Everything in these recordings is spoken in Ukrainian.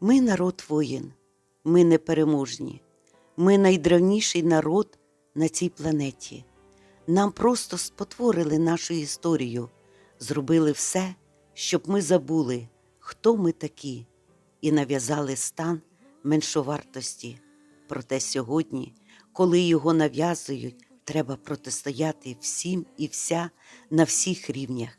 Ми народ воїн, ми непереможні, ми найдревніший народ на цій планеті. Нам просто спотворили нашу історію, зробили все, щоб ми забули, хто ми такі, і нав'язали стан меншовартості. Проте сьогодні, коли його нав'язують, треба протистояти всім і вся на всіх рівнях.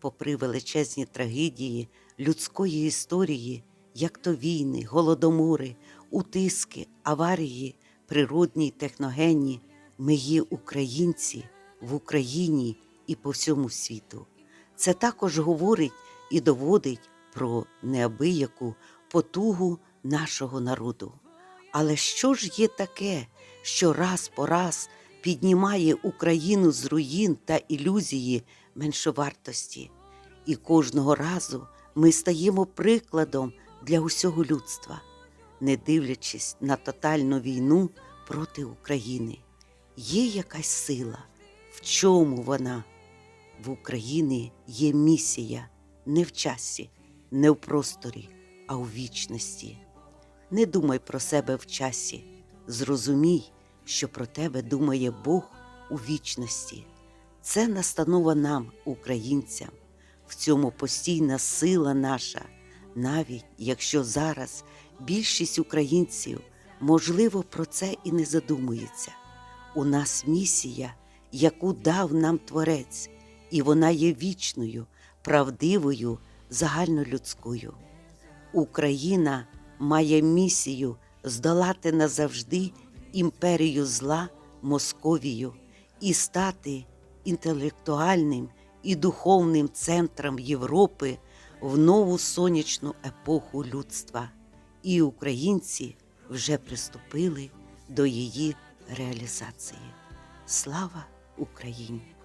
Попри величезні трагедії людської історії, як то війни, голодомори, утиски, аварії, природні й техногенні, ми є українці в Україні і по всьому світу. Це також говорить і доводить про неабияку потугу нашого народу. Але що ж є таке, що раз по раз піднімає Україну з руїн та ілюзії меншовартості? І кожного разу ми стаємо прикладом для усього людства, не дивлячись на тотальну війну проти України. Є якась сила, в чому вона? В Україні є місія не в часі, не в просторі, а у вічності. Не думай про себе в часі, зрозумій, що про тебе думає Бог у вічності. Це настанова нам, українцям, в цьому постійна сила наша, навіть якщо зараз більшість українців, можливо, про це і не задумується. У нас місія, яку дав нам Творець, і вона є вічною, правдивою, загальнолюдською. Україна має місію здолати назавжди імперію зла Московію і стати інтелектуальним і духовним центром Європи в нову сонячну епоху людства. І українці вже приступили до її реалізації. Слава Україні!